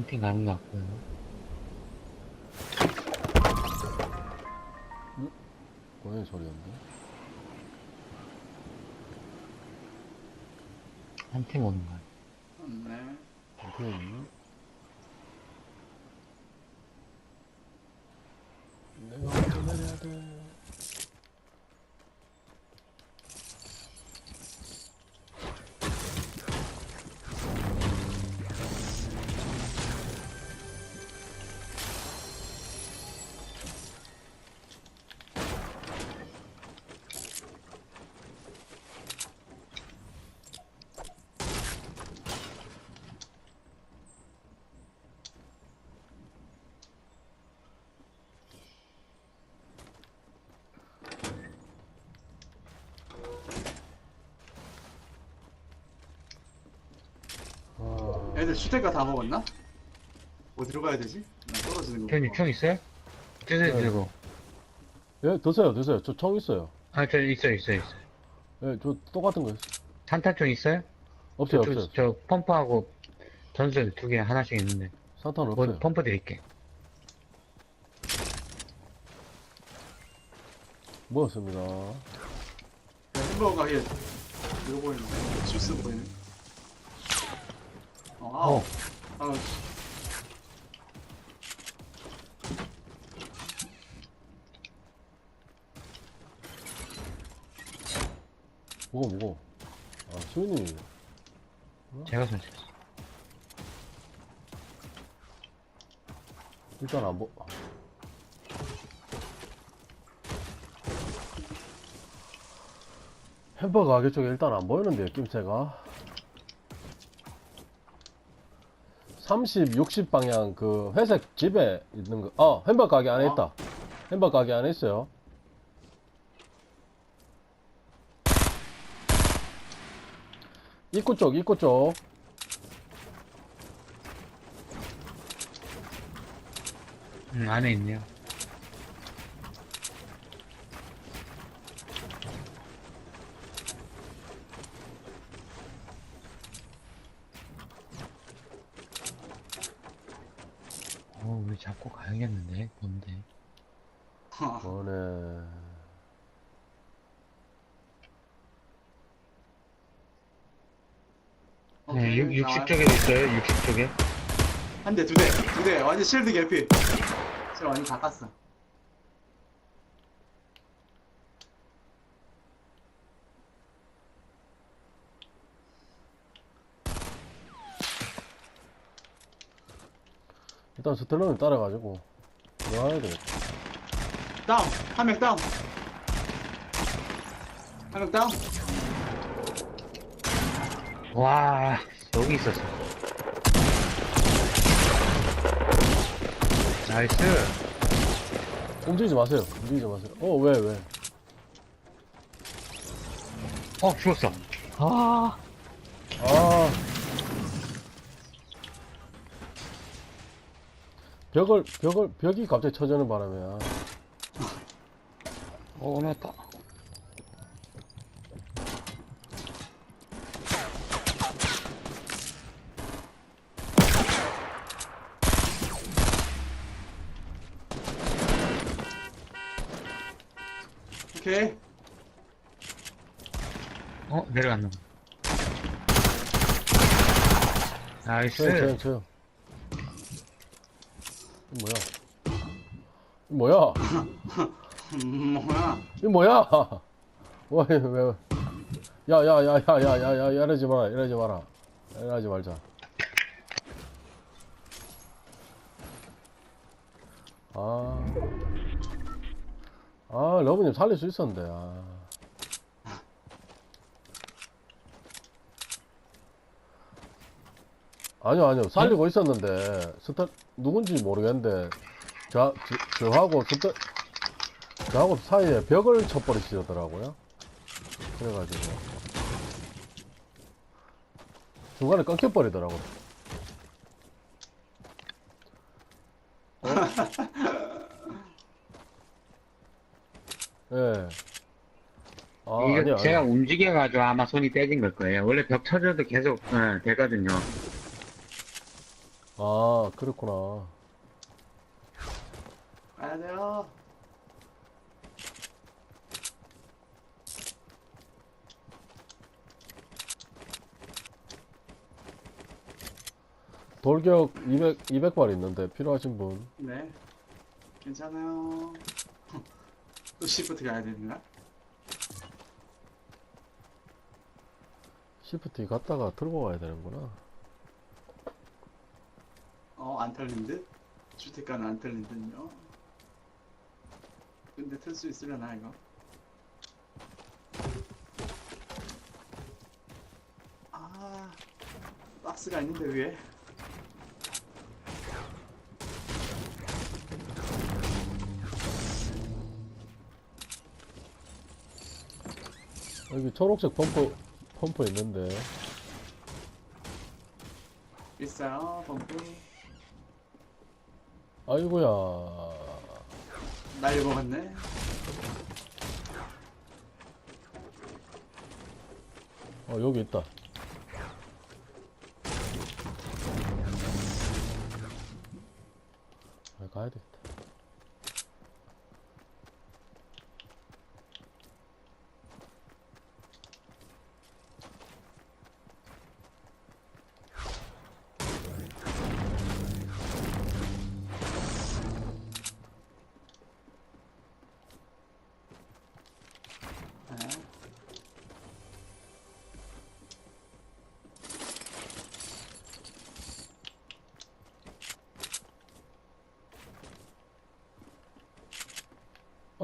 한팀 가는 것 같고요. 고양이 소리였는데. 한팀 오는 거야. 네. 오케이. 내 애들 슈테가 다 먹었나? 어디로 가야 되지? 나 떨어지는 거. 형님 총 있어요? 드세요, 네. 들고. 예, 드세요, 드세요. 저총 있어요. 아, 저 있어요, 있어요, 있어요. 예, 저 똑같은 거 있어요. 산탄총 있어요? 없어요, 저, 없어요. 저, 저 펌프하고 전술 두 개 하나씩 있는데. 산탄 뭐, 없어요. 펌프 드릴게. 먹었습니다. 야, 햄버거 가게 이거 보이네. 주스 보이네. 어, 아우. 어. 아우. 먹어, 먹어. 아, 수인님이. 제가 손쳤어. 일단 안 보. 햄버거 가게 쪽에 일단 안 보이는데요, 낌새가. 30, 60 방향 그 회색 집에 있는 거. 어, 햄버거 가게 안에 어? 있다. 햄버거 가게 안에 있어요. 입구 쪽, 입구 쪽. 음, 안에 있네요. 잡고 가야겠는데, 뭔데? 뭐네. 네, 60, 쪽에도 있어요, 60 쪽에. 한 대, 두 대, 두 대. 완전 실드 개피. 지금 완전 다 깠어. 일단 스텔런을 따라가지고 나와야 되겠다. 다운! 한 명 다운! 한 명 다운! 와, 여기 있었어. 나이스. 움직이지 마세요. 움직이지 마세요. 어, 왜, 왜? 어, 죽었어. 아, 아. 벽을, 벽을, 벽이 갑자기 쳐지는 바람이야. 어, 맞다. 오케이. 어, 내려갔나 봐. 나이스. 쳐요, 쳐요, 쳐요. 이 뭐야? 이 뭐야? 음, 뭐야. 이 뭐야? 와, 왜, 왜. 야, 야, 야, 야, 야, 야, 야, 이러지 마라, 이러지 마라. 이러지 말자. 아. 아, 러브님 살릴 수 있었는데, 아. 아니요, 아니요. 살리고 있었는데, 스타, 누군지 모르겠는데, 저, 저, 저하고 스타, 저하고 사이에 벽을 쳐버리시더라고요. 그래가지고. 중간에 끊겨버리더라고요. 어? 예. 아, 이게 아니야, 제가. 움직여가지고 아마 손이 떼진 걸 거예요. 원래 벽 쳐줘도 계속 어, 되거든요. 아, 그렇구나. 가야 돼요. 돌격 200, 200발 있는데 필요하신 분. 네. 괜찮아요. 또 시프트 가야 되나? 시프트 갔다가 들고 가야 되는구나. 어, 안 털린 듯? 주택가는 안 털린 듯요? 근데 틀 수 있으려나, 이거? 아, 박스가 있는데, 위에? 여기 초록색 펌프, 펌프 있는데. 있어요, 범프. 아이고야. 날 먹었네. 어, 여기 있다. 아, 가야 되겠다.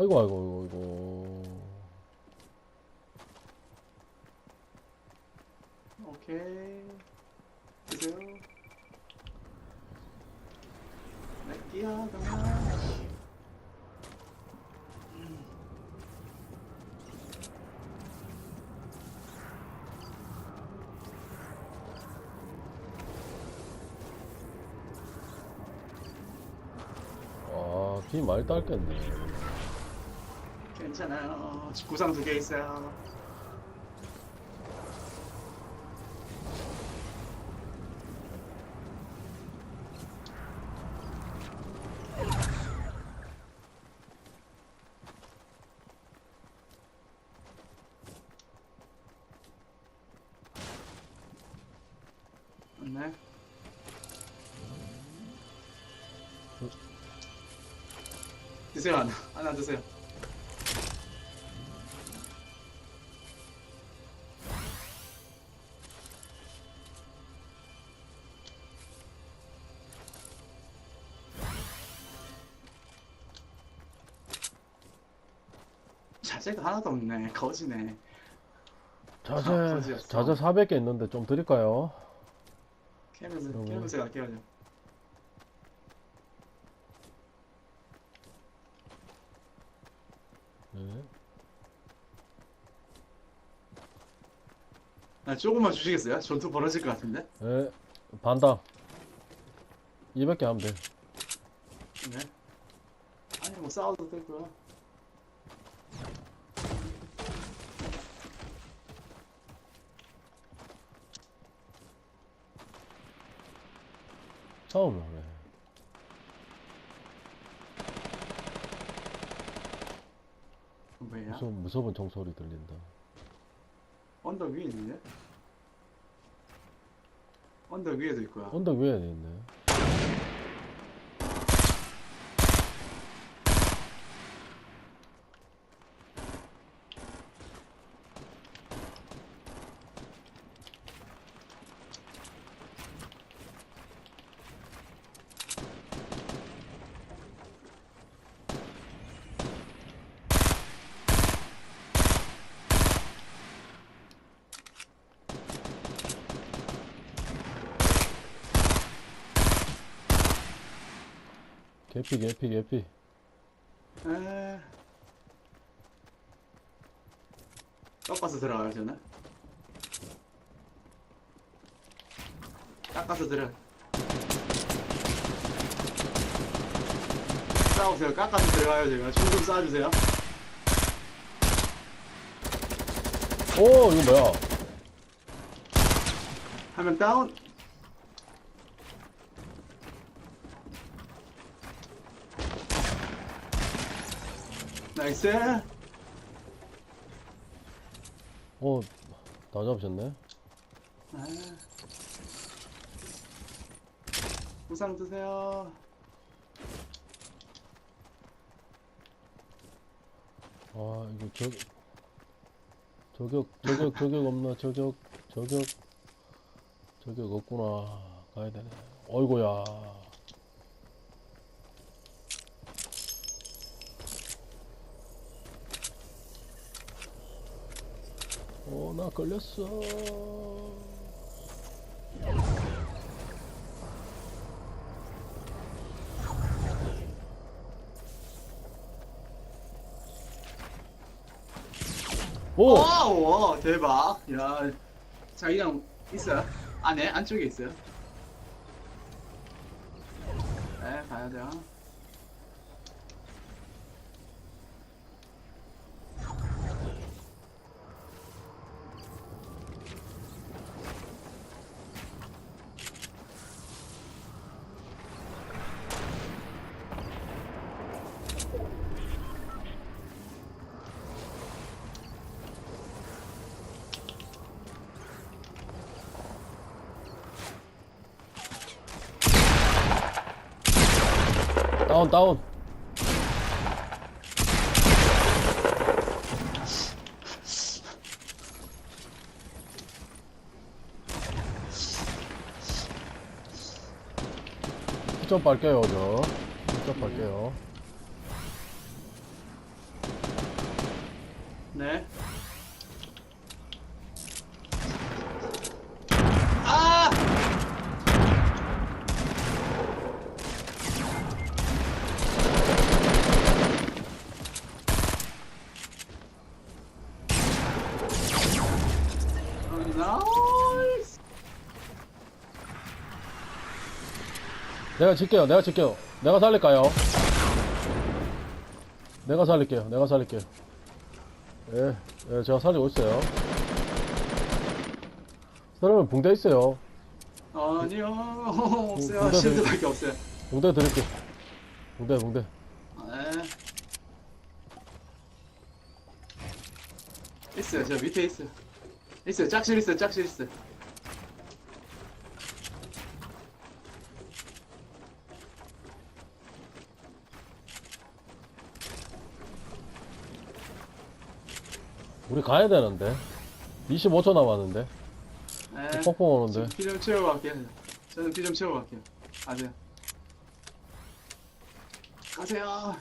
아이고, 아이고, 아이고, 오케이. 드세요. 네, 뛰어가. 아이고. 아, 비 많이 딸겠네. 괜찮아요. 구상 두 개 있어요. 자세가 하나도 없네. 거지네. 자재, 아, 거지였어. 자재 400개 있는데 좀 드릴까요? 캐면서 그러면- 캐면서 갈게요. 저. 네. 아, 조금만 주시겠어요? 전투 벌어질 것 같은데. 네. 반당. 200개 하면 돼. 네. 아니 뭐 싸워도 되고요. 싸움을 하네. 뭐야? 무서운, 무서운 종소리 들린다. 언덕 위에 있는데? 언덕 위에도 있고요. 언덕 위에 있네. 개피, 개피, 개피. 에... 꺾어서 들어가요 저는. 깎아서 들어. 싸우세요. 깎아서 들어가요 제가. 총좀 쏴주세요. 오, 이거 뭐야? 한 명 다운. 나이스. 어, 다 잡으셨네. 아. 부상 드세요. 아, 이거 저, 저격, 저격, 저격 없나? 저격, 저격, 저격 없구나. 가야 되네. 어이구야. 어, 나 걸렸어. 오! 와우, 대박. 야, 자기장 있어요? 안에 안쪽에 있어요. 네, 가야 돼요. 다운, 다운. 좀 빨게요, 저. 좀 빨게요. 네. 아! 나이스. 내가 질게요, 내가 질게요. 내가 살릴까요? 내가 살릴게요, 내가 살릴게요. 예, 예, 제가 살리고 있어요. 그러면 붕대 있어요. 아니요 없어요 붕대 실드밖에 없어요 붕대 드릴게요. 붕대, 붕대. 네. 있어요 저 밑에 있어요 있어요 짝실 있어요 짝실 있어요 우리 가야 되는데. 25초 남았는데. 네. 폭풍 오는데. 피좀 채우고 갈게요 저는 피좀 채우고 갈게요 가세요 가세요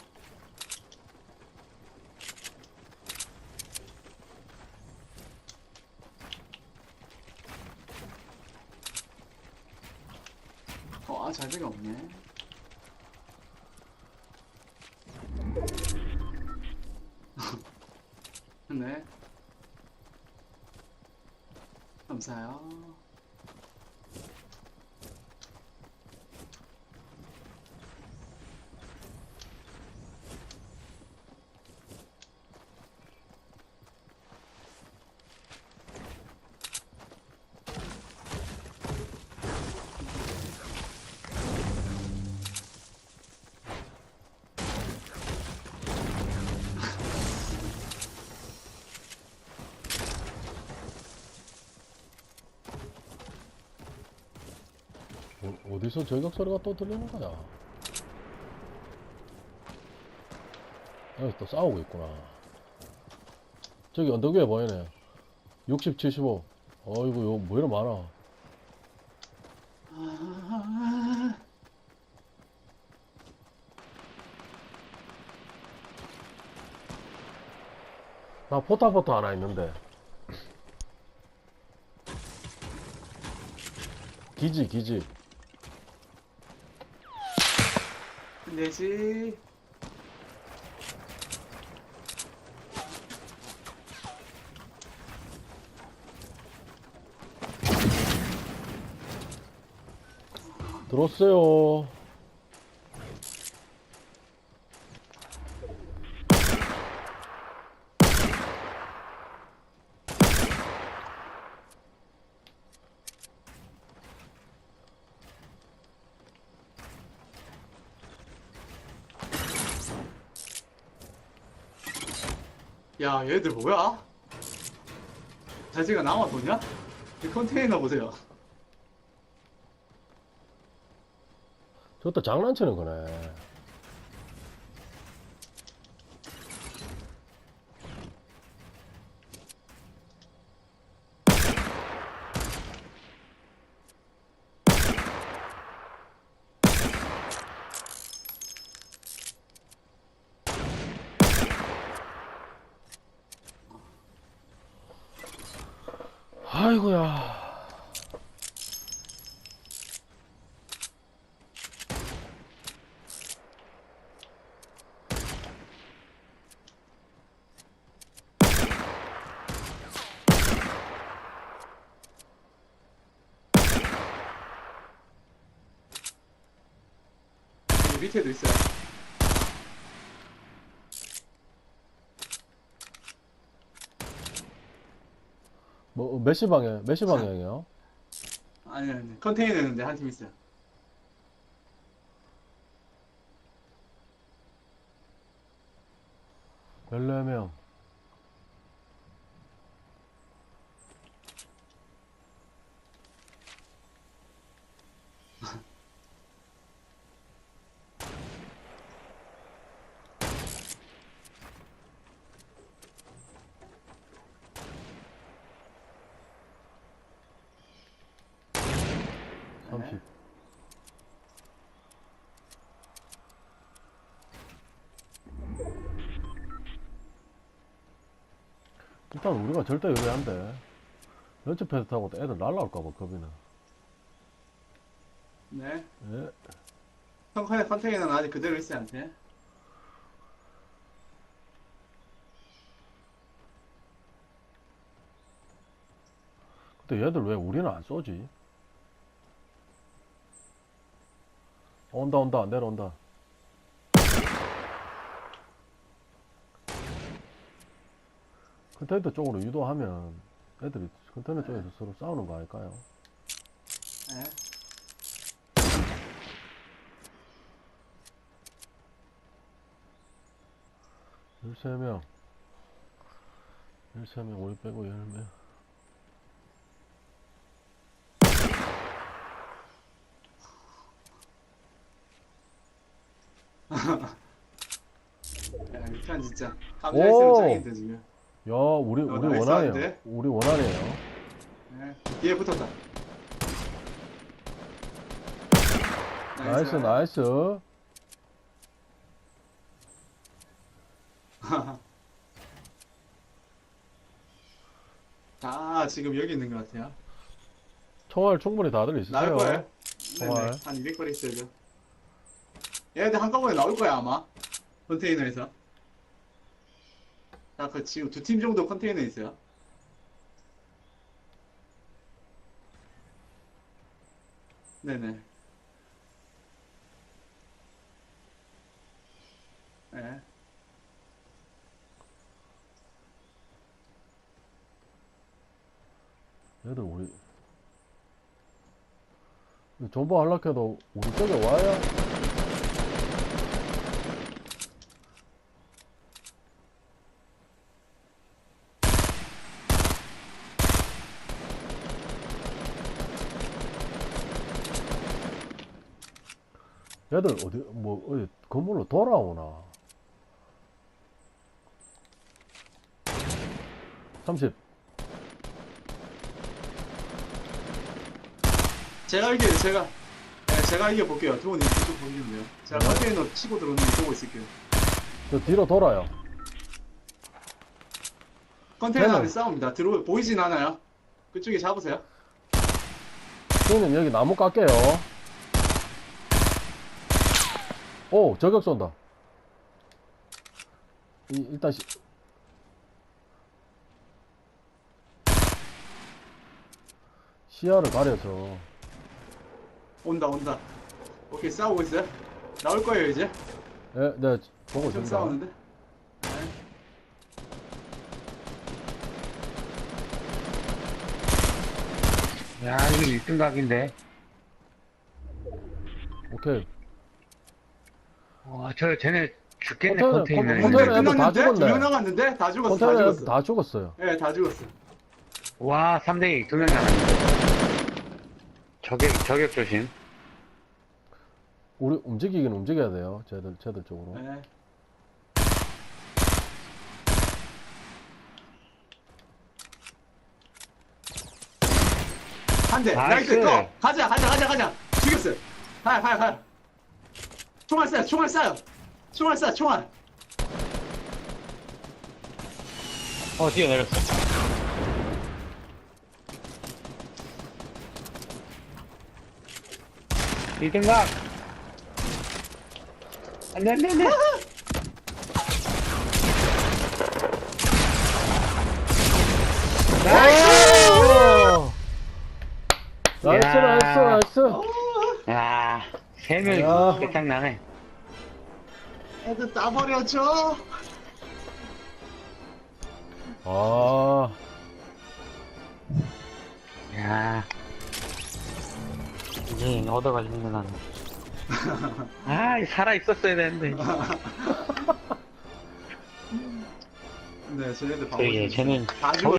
어, 아, 잘배가 없네. 네. 감사해요. 어, 어디서 저격 소리가 또 들리는 거야? 여기 또 싸우고 있구나. 저기 언덕 위에 보이네. 60, 75. 어이구, 요, 뭐 이리 많아. 아, 나 포타포트 하나 있는데. 기지, 기지. 내지. 들었어요. 야 얘들 뭐야? 자지가 남아 도냐? 이 컨테이너 보세요. 저것도 장난치는 거네. 아이고야. 밑에도 있어요. 뭐, 몇시 방향, 몇시 방향이요? 아니 아니 컨테이너 있는데 한 팀 있어요. 열네 명 삼십. 일단 우리가 절대 유리한데 연체 패드 타고 애들 날라올까봐 겁이나 네. 예. 컨테이너 컨테이너는 아직 그대로 있어요 한테. 근데 얘들 왜 우리는 안 쏘지? 온다 온다 내려온다 컨테이너 쪽으로 유도하면 애들이 컨테이너 쪽에서 서로 싸우는 거 아닐까요? 네. 열세 명 열세 명 우리 빼고 열명 야, 이편 진짜 감자 있으면 오! 짱인데 지금. 야 우리 어, 우리 나이스 원하네요 한데? 우리 원하네요 네. 뒤에 붙었다. 나이스 나이스 아 지금 여기 있는 것 같아요. 총알 충분히 다들 있으세요 나올 거예요. 네네. 한 200발 있어요. 얘네들 한꺼번에 나올 거야 아마. 컨테이너에서. 아 그 지금 두 팀 정도 컨테이너 있어요. 네네. 네. 얘들 우리 존버 하려고 해도 우리 쪽에 와야 얘들 어디 뭐 어디 건물로 돌아오나 30 제가 이겨 제가 네, 제가 이겨 볼게요. 두분 이쪽 보시면 돼요. 제가 네. 컨테이너 치고 들어오는 거 보고 있을게요. 저 뒤로 돌아요 컨테이너 안에 네네. 싸웁니다. 들어 보이진 않아요. 그쪽에 잡으세요. 형님 여기 나무 깎게요. 오 저격 쏜다. 이, 일단 시... 시야를 가려서 온다 온다. 오케이 싸우고 있어요. 나올 거예요 이제. 예, 네 보고 좀 있습니다. 싸우는데. 야, 이거 1등 각인데. 오케이. 와, 저, 쟤네 죽겠네, 컨테이너, 컨테이너에. 컨테이너 다 끝났는데? 죽었네. 두명 남았는데? 다 죽었어, 다 컨테이너 죽었어. 다 죽었어요. 예, 다 죽었어. 와, 3대2 두명 남았네. 저격, 저격 조심. 우리 움직이긴 움직여야 돼요. 쟤들, 쟤들 쪽으로. 예. 한 대, 나이스. 나이스, 또! 가자, 가자, 가자, 가자! 죽였어! 가야, 가야, 가야! 총알 쏴요, 총알 쏴요! 총알 쏴, 총알! 어, 뛰어내렸어. 이등각! 안 돼, 안 돼, 안 돼! 오! 나이스, 야. 나이스, 나이스. 야, 세 명이 야. 끝장나네. 애들 따버려줘! 아, 야. 이제 얻어가지고 나는. 아, 살아 있었어야 되는데. 네, 쟤네들 저기, 쟤는 다 죽었어.